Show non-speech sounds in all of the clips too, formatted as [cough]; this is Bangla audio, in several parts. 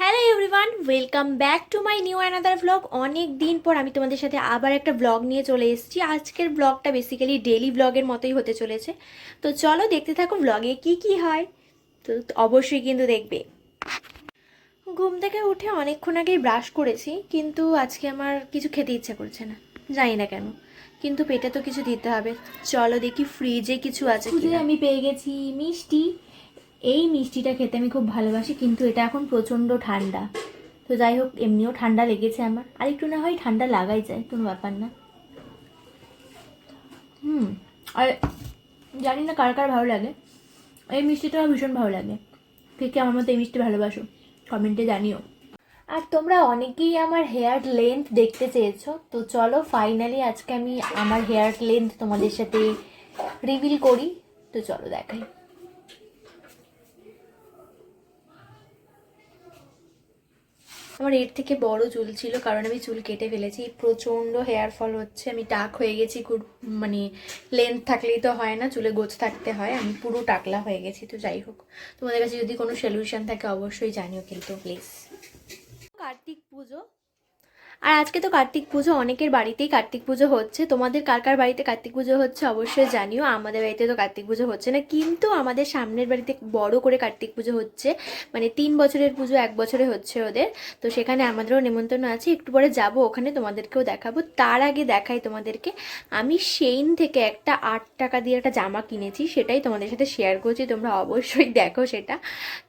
Hello everyone welcome back to my new another blog অনেক দিন পর আমি তোমাদের সাথে আবার একটা ব্লগ নিয়ে চলে এসেছি। আজকের ব্লগটা বেসিক্যালি ডেলি ব্লগের মতোই হতে চলেছে। তো চলো দেখতে থাকো ব্লগে কি কি হয়। তো অবশ্যই কিন্তু দেখবে। ঘুম থেকে উঠে অনেকক্ষণ আগেই ব্রাশ করেছি কিন্তু আজকে আমার কিছু খেতে ইচ্ছা করছে না। জানি না কেন কিন্তু পেটে তো কিছু দিতে হবে। চলো দেখি ফ্রিজে কিছু আছে আমি পেয়ে গেছি মিষ্টি। এই মিষ্টিটা খেতে আমি খুব ভালোবাসি, কিন্তু এটা এখন প্রচণ্ড ঠান্ডা। তো যাই হোক, এমনিও ঠান্ডা লেগেছে আমার। আর একটু না হয় ঠান্ডা লাগাই যায়, কোনো ব্যাপার না। হুম, আর জানি না কার কার ভালো লাগে। এই মিষ্টিটা আমার ভীষণ ভালো লাগে। কে কে আমার মতো এই মিষ্টি ভালোবাসো? কমেন্টে জানিও। আর তোমরা অনেকেই আমার হেয়ার লেন্থ দেখতে চেয়েছো, তো চলো ফাইনালি আজকে আমি আমার হেয়ার লেন্থ তোমাদের সাথে রিভিল করি। তো চলো দেখাই। আমার এর থেকে বড় চুল ছিল, কারণ আমি চুল কেটে ফেলেছি। প্রচণ্ড হেয়ার ফল হচ্ছে, আমি টাক হয়ে গেছি মানে লেন্থ থাকলেই তো হয় না, চুলে গোছ থাকতে হয়, আমি পুরো টাকলা হয়ে গেছি, তো যাই হোক। তোমাদের কাছে যদি কোনো সলিউশন থাকে, অবশ্যই জানিও কিন্তু প্লিজ কার্তিক পুজো আর আজকে তো কার্তিক পুজো, অনেকের বাড়িতেই কার্তিক পুজো হচ্ছে। তোমাদের কার কার বাড়িতে কার্তিক পুজো হচ্ছে অবশ্যই জানিও। আমাদের বাড়িতে তো কার্তিক পুজো হচ্ছে না, কিন্তু আমাদের সামনের বাড়িতে বড় করে কার্তিক পুজো হচ্ছে। মানে তিন বছরের পুজো এক বছরে হচ্ছে ওদের। তো সেখানে আমাদেরও নেমন্তন্ন আছে, একটু পরে যাব ওখানে, তোমাদেরকেও দেখাবো। তার আগে দেখাই তোমাদেরকে, আমি সেইন থেকে একটা আট টাকা দিয়ে একটা জামা কিনেছি, সেটাই তোমাদের সাথে শেয়ার করছি, তোমরা অবশ্যই দেখো সেটা।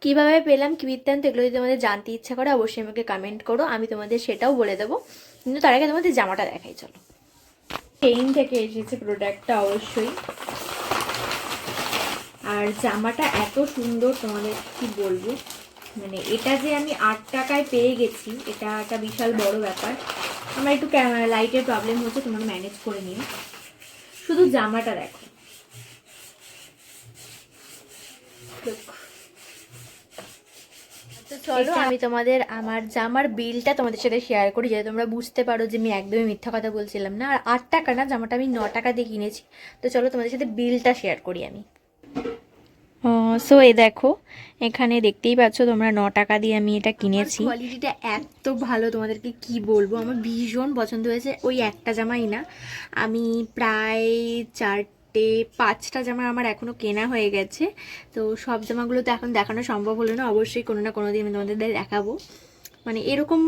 কীভাবে পেলাম, কি বৃত্তান্ত, এগুলো যদি তোমাদের জানতে ইচ্ছা করে, অবশ্যই আমাকে কমেন্ট করো, আমি তোমাদের সেটাও বলে দেবো। কিন্তু তার আগে তোমাদের জামাটা দেখাই চলো। চেইন থেকে এসেছে প্রোডাক্টটা অবশ্যই। আর জামাটা এত সুন্দর তোমাদের কি বলব? মানে এটা যে আমি আট টাকায় পেয়ে গেছি এটা একটা বিশাল বড় ব্যাপার। আমার একটু লাইটের প্রবলেম হচ্ছে তোমরা ম্যানেজ করে নিও। শুধু জামাটা দেখো। তো চলো আমি তোমাদের আমার জামার বিলটা তোমাদের সাথে শেয়ার করি যাতে তোমরা বুঝতে পারো যে আমি একদমই মিথ্যা কথা বলছিলাম না। আর আট টাকা না জামাটা আমি ন টাকা দিয়ে কিনেছি। তো চলো তোমাদের সাথে বিলটা শেয়ার করি আমি। সো এ দেখো এখানে দেখতেই পাচ্ছ তোমরা ন টাকা দিয়ে আমি এটা কিনেছি। কোয়ালিটিটা এত ভালো তোমাদেরকে কি বলব? আমার ভীষণ পছন্দ হয়েছে। ওই একটা জামাই না আমি প্রায় চারটে পাঁচটা জামা আমার এখনও কেনা হয়ে গেছে। তো সব জামাগুলো তো এখন দেখানো সম্ভব হলো না, অবশ্যই কোনো না কোনো দিন আমি তোমাদের দেখাবো। মানে এরকম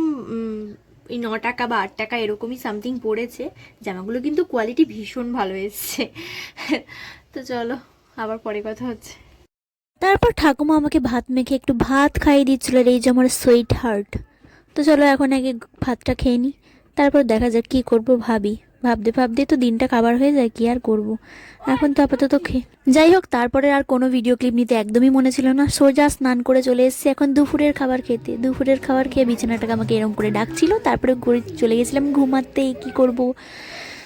এই ন টাকা বা আট টাকা এরকমই সামথিং পড়েছে। জামাগুলো কিন্তু কোয়ালিটি ভীষণ ভালো এসছে। তো চলো, আবার পরে কথা হচ্ছে। তারপর ঠাকুমা আমাকে ভাত মেখে একটু ভাত খাইয়ে দিচ্ছিল এই যে আমার সুইট হার্ট তো চলো এখন আগে ভাতটা খেয়ে নিই তারপর দেখা যাক কী করব ভাবি। ভাবতে ভাবতে তো দিনটা খাবার হয়ে যায়, কি আর করব? এখন তো আপাতত খেয়ে যাই হোক, তারপরে আর কোনো ভিডিও ক্লিপ নিতে একদমই মনে ছিল না। সোজা স্নান করে চলে এসেছি এখন দুপুরের খাবার খেতে। দুপুরের খাবার খেয়ে বিছানাটাকে আমাকে এরম করে ডাকছিল, তারপরে ঘুরে চলে গেছিলাম ঘুমাতে, কি করব?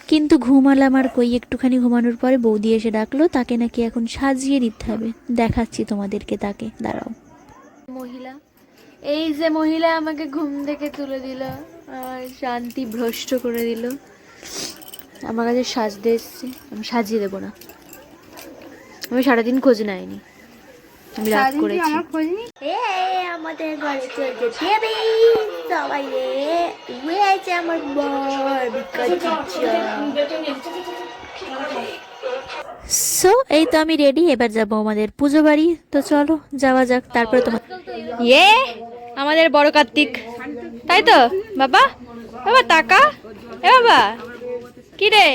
কিন্তু ঘুমালাম আর কই, একটুখানি ঘুমানোর পরে বৌদি এসে ডাকলো, তাকে নাকি এখন সাজিয়ে দিতে হবে। দেখাচ্ছি তোমাদেরকে তাকে, দাঁড়াও। মহিলা, এই যে মহিলা আমাকে ঘুম থেকে তুলে দিল, আর শান্তি ভ্রষ্ট করে দিল। আমার কাছে সাজতে এসছে। আমি সাজিয়ে দেবো না। আমি সারাদিন খোঁজ নেয়নি। আমি রাত করেছি। এ আমাদের ঘরে চলছে দেবে সবাই রে উয়ে আছে আমার বর সো এই তো আমি রেডি এবার যাব আমাদের পুজো বাড়ি। তো চলো যাওয়া যাক। তারপরে তোমার ইয়ে আমাদের বড় কার্তিক। তাই তো? বাবা? বাবা তাকা এ বাবা কি রে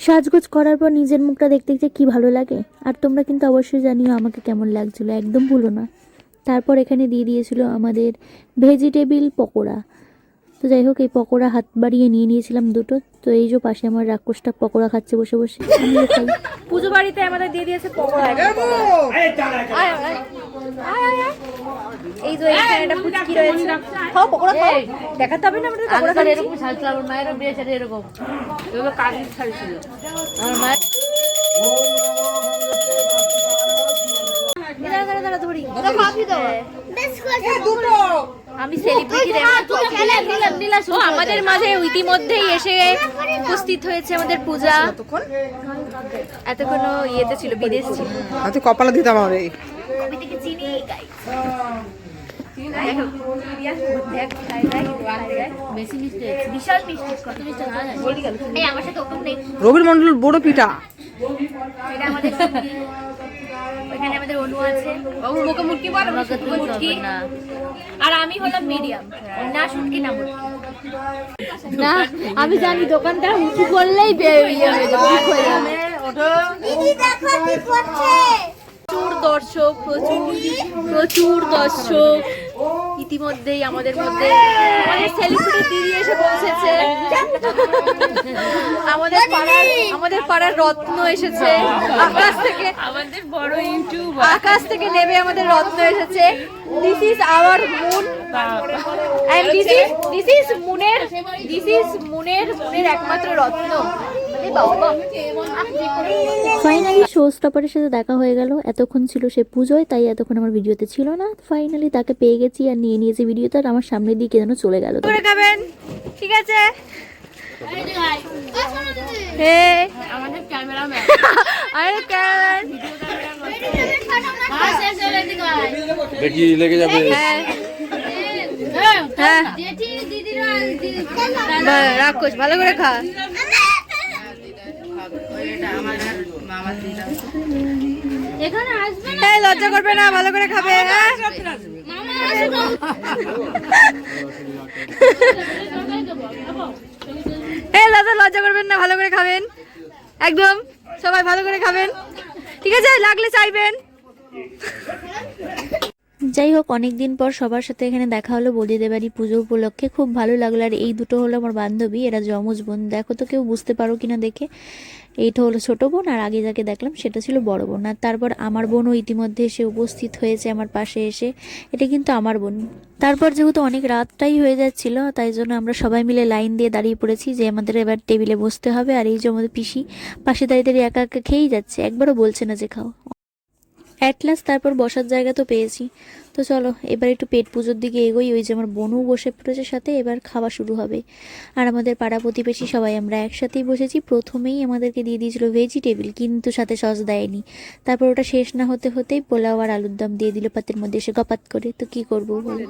সাজগোজ করার পর নিজের মুখটা দেখতে দেখতে কি ভালো লাগে? আর তোমরা কিন্তু অবশ্যই জানিও আমাকে কেমন লাগছিল একদম ভুলো না। তারপর এখানে দিয়ে দিয়েছিল আমাদের ভেজিটেবিল পকোড়া। তো যাই হোক এই পকোড়া হাত বাড়িয়ে নিয়ে নিয়েছিলাম দুটো। তো এই যে পাশে আমার রাক্ষসটা পকোড়া খাচ্ছে বসে বসে। আমিও খাই। পুজো বাড়িতে আমাদের দিয়ে দিয়েছে পকোড়া। আয়, আয়, আয়। আয়, আয়, আয়। এই যে এখানে একটা ফুচকি রয়েছে। খাও পকোড়া খাও। দেখাতে হবে না আমাদের পকোড়া খাচ্ছি। এরকম ছাড়ছিল আমার মায়েরও বিয়ে ছিল এরকম। এগুলো কাজের ছাড়ছিল। আমার মায়ের দাঁড়া দাঁড়া দাঁড়া তোমার করি হ্যাঁ। আমি সেলিব্রিটি ও আমাদের মাঝে ইতিমধ্যেই এসে উপস্থিত হয়েছে আমাদের পূজা। এতক্ষণ ও ইয়েতে ছিল বিদেশ ছিল। তুই কপালে দিতাম আমার এই চিনি? ওরকম নেই। রবির মন্ডল বড় পিঠা। এটা আমাদের সুটকি। ওইখানে আমাদের অনু আছে। বাবু মুখে মুটকি বল মুটকি না। আর আমি হলাম মিডিয়াম না শুটকি না মুটকি। না আমি জানি দোকানটা উঁচু করলেই ইয়ে প্রচুর দর্শক প্রচুর প্রচুর দর্শক। ইতিমধ্যেই আমাদের মধ্যে আমাদের সেলিব্রিটি দিদি এসে পৌঁছেছে। আমাদের পাড়ার আমাদের পাড়ার রত্ন এসেছে। আকাশ থেকে আমাদের বড় ইউটিউব আকাশ থেকে নেমে আমাদের রত্ন এসেছে। This is our moon and this is this is মুনের this is মুনের মুনের একমাত্র রত্ন। ফাইনালি শো স্টপারের সাথে দেখা হয়ে গেল। এতক্ষণ ছিল সে পুজোয় তাই এতক্ষণ আমার ভিডিওতে ছিল না। ফাইনালি তাকে পেয়ে গেছি আর নিয়ে নিয়েছি ভিডিওতে আর আমার সামনের দিকে যেন চলে গেল। ঠিক আছে? হে। আমাদের ক্যামেরাম্যান। আরে কেমন দেখি লেগে যাবে। হ্যাঁ। হ্যাঁ। ভালো করে খা। এখানে আসবে এই লজ্জা করবে না ভালো করে খাবে হ্যাঁ? [laughs] এই লজ্জা লজ্জা করবেন না ভালো করে খাবেন। একদম সবাই ভালো করে খাবেন। ঠিক আছে লাগলে চাইবেন। যাই হোক অনেক দিন পর সবার সাথে এখানে দেখা হলো বৌদিদের বাড়ি পুজো উপলক্ষে। খুব ভালো লাগল আর এই দুটো হলো আমার বান্ধবী এরা যমজ বোন। দেখো তো কেউ বুঝতে পারো কিনা দেখে। এইটা হলো ছোটো বোন, আর আগে যাকে দেখলাম সেটা ছিল বড় বোন। আর তারপর আমার বোনও ইতিমধ্যে এসে উপস্থিত হয়েছে আমার পাশে এসে। এটা কিন্তু আমার বোন। তারপর যেহেতু অনেক রাতটাই হয়ে যাচ্ছিল, তাই জন্য আমরা সবাই মিলে লাইন দিয়ে দাঁড়িয়ে পড়েছি যে আমাদের এবার টেবিলে বসতে হবে। আর এই যে আমাদের পিসি পাশে দাঁড়িয়ে দাঁড়িয়ে একা একা খেয়েই যাচ্ছে, একবারও বলছে না যে খাও। অ্যাটলাস তারপর বসার জায়গা তো পেয়েছি। তো চলো এবার একটু পেট পুজোর দিকে এগোই ওই যে আমার বোনও বসে পড়েছে সাথে এবার খাওয়া শুরু হবে। আর আমাদের পাড়া প্রতিবেশী সবাই আমরা একসাথেই বসেছি প্রথমেই আমাদেরকে দিয়ে দিয়েছিল ভেজিটেবিল কিন্তু সাথে সস দেয়নি। তারপর ওটা শেষ না হতে হতেই পোলাও আর আলুর দম দিয়ে দিল পাতের মধ্যে এসে গপাত করে। তো কি করব বলো?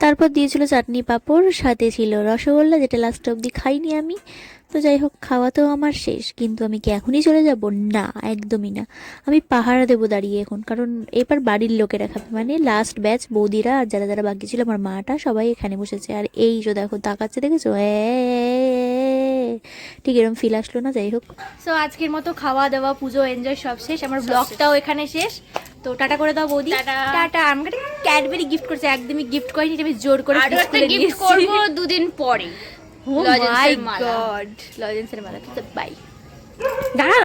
তারপর দিয়েছিল চাটনি পাঁপড় সাথে ছিল রসগোল্লা যেটা লাস্ট অবধি খাইনি আমি। তো যাই হোক খাওয়া তো আমার শেষ কিন্তু আমি কি এখনই চলে যাব? না একদমই না। আমি পাহারা দেবো দাঁড়িয়ে এখন কারণ এবার বাড়ির লোকেরা খাবে। মানে লাস্ট ব্যাচ বৌদিরা আর যারা যারা বাকি ছিল আমার মাটা সবাই এখানে বসেছে। আর এই যে দেখো তাকাচ্ছে দেখেছ? এ, ঠিক এরকম ফিল আসলো না যাই হোক। সো আজকের মতো খাওয়া দাওয়া পুজো এনজয় সব শেষ। আমার ব্লগটাও এখানে শেষ। তো টাটা করে দাও বৌদি। টাটা। আমাকে ক্যাডবেরি গিফট করছে একদমই গিফট করিনি এটা আমি জোর করে আরও একটা গিফট করব দুদিন পরে। মাই লজেন্সের মালা। গড লজেন্সের মালা বাই দাঁড়া